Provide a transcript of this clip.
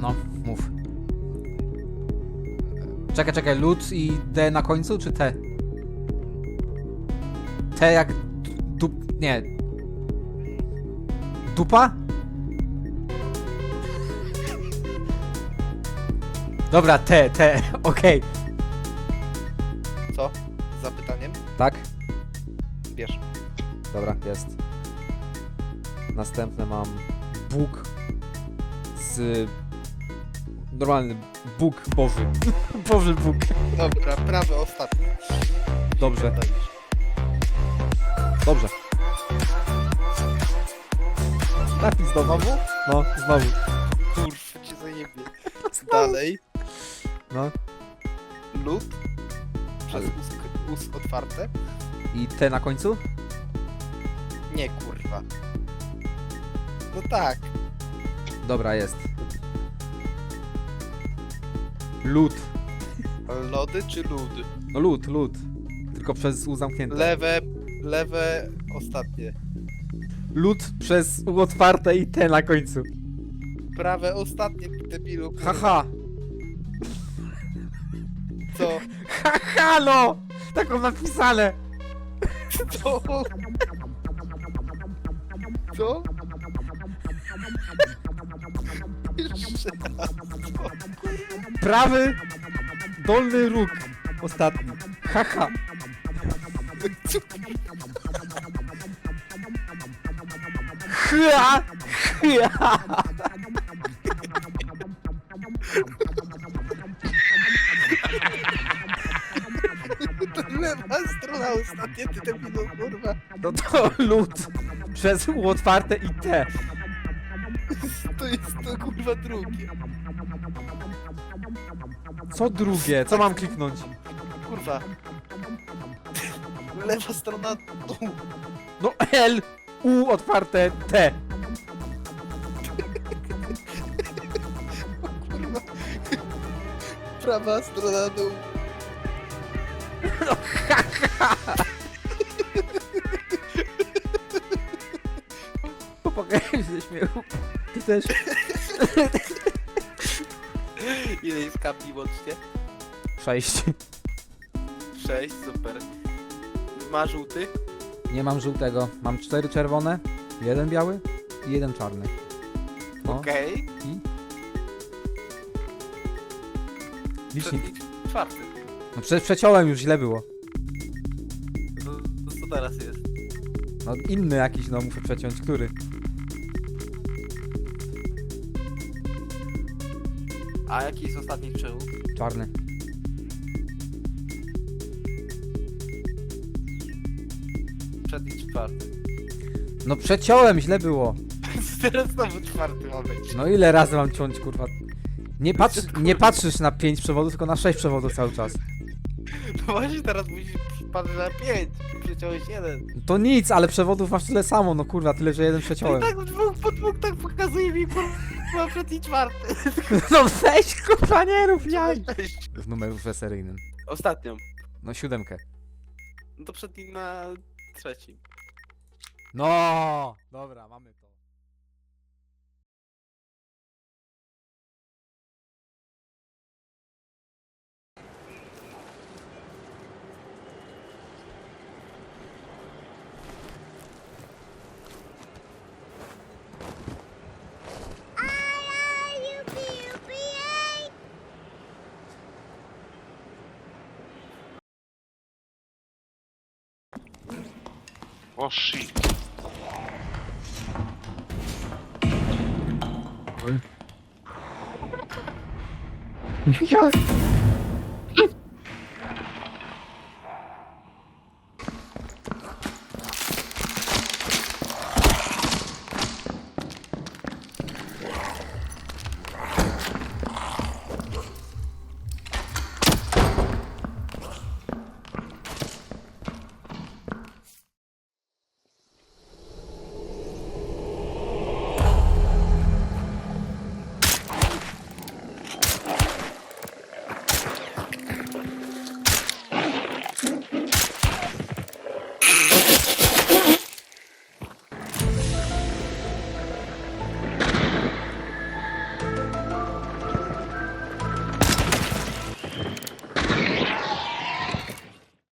No, mów. Czekaj, czekaj, lód i D na końcu, czy T? T jak dup... nie. Dupa? Dobra, T, T, okej. Co? Z zapytaniem? Tak? Bierz. Dobra, jest. Następne mam Bóg z... Normalny Bóg Boży. Boży Bóg. Dobra, prawy ostatni. Dobrze, dobrze. Napis znowu. Znowu? No, znowu. Kurwa, cię zajebie. Dalej. No. Lód. Przez ust, ust otwarte. I T na końcu? Nie, kurwa. No tak. Dobra, jest. Lód. Lody czy lód? No lód, lód. Tylko przez U zamknięte. Lewe, lewe ostatnie. Lód przez U otwarte i T na końcu. Prawe ostatnie, debilu. kurwa. Haha. Co? Haha, no! Tak mam napisane. Co? Co? Jeszcze raz. Prawy dolny róg. Ostatni. Haha. Hya! Hya! Lewa strona ostatnie, ty debilu, kurwa. No to lód przez U otwarte i T. To jest to kurwa drugie. Co drugie? Co mam kliknąć? Kurwa. Lewa strona tu. No L, U otwarte, T. Kurwa. Prawa strona dół. Popakałem się ze śmiechu. Ty też. Ile jest kapli łącznie? Sześć. Sześć, super. Ma żółty? Nie mam żółtego. Mam cztery czerwone, jeden biały i jeden czarny. No. Okej. I? Licznik. Okay. Czwarty. No przecież przeciąłem już źle było. To, to co teraz jest? No inny jakiś, no muszę przeciąć. Który? A jaki jest ostatni przełód? Czarny. Przedni czwarty. No przeciąłem, źle było. Teraz znowu czwarty ma być. No ile razy mam ciąć, kurwa? Nie, patrz, nie patrzysz na pięć przewodów, tylko na sześć przewodów cały czas. No właśnie teraz musisz patrzeć na pięć. Przeciąłeś jeden. To nic, ale przewodów masz tyle samo, no kurwa, tyle, że jeden No i przeciąłem. tak dwóch po dwóch tak pokazuje mi kurwa przedni czwarty. No weź, kurwa, nie rób jaj. Cześć. W numerze seryjnym. Ostatnią. No siódemkę. No to przedni na trzecim. No, dobra, mamy to. Oh shit. Ой. Я...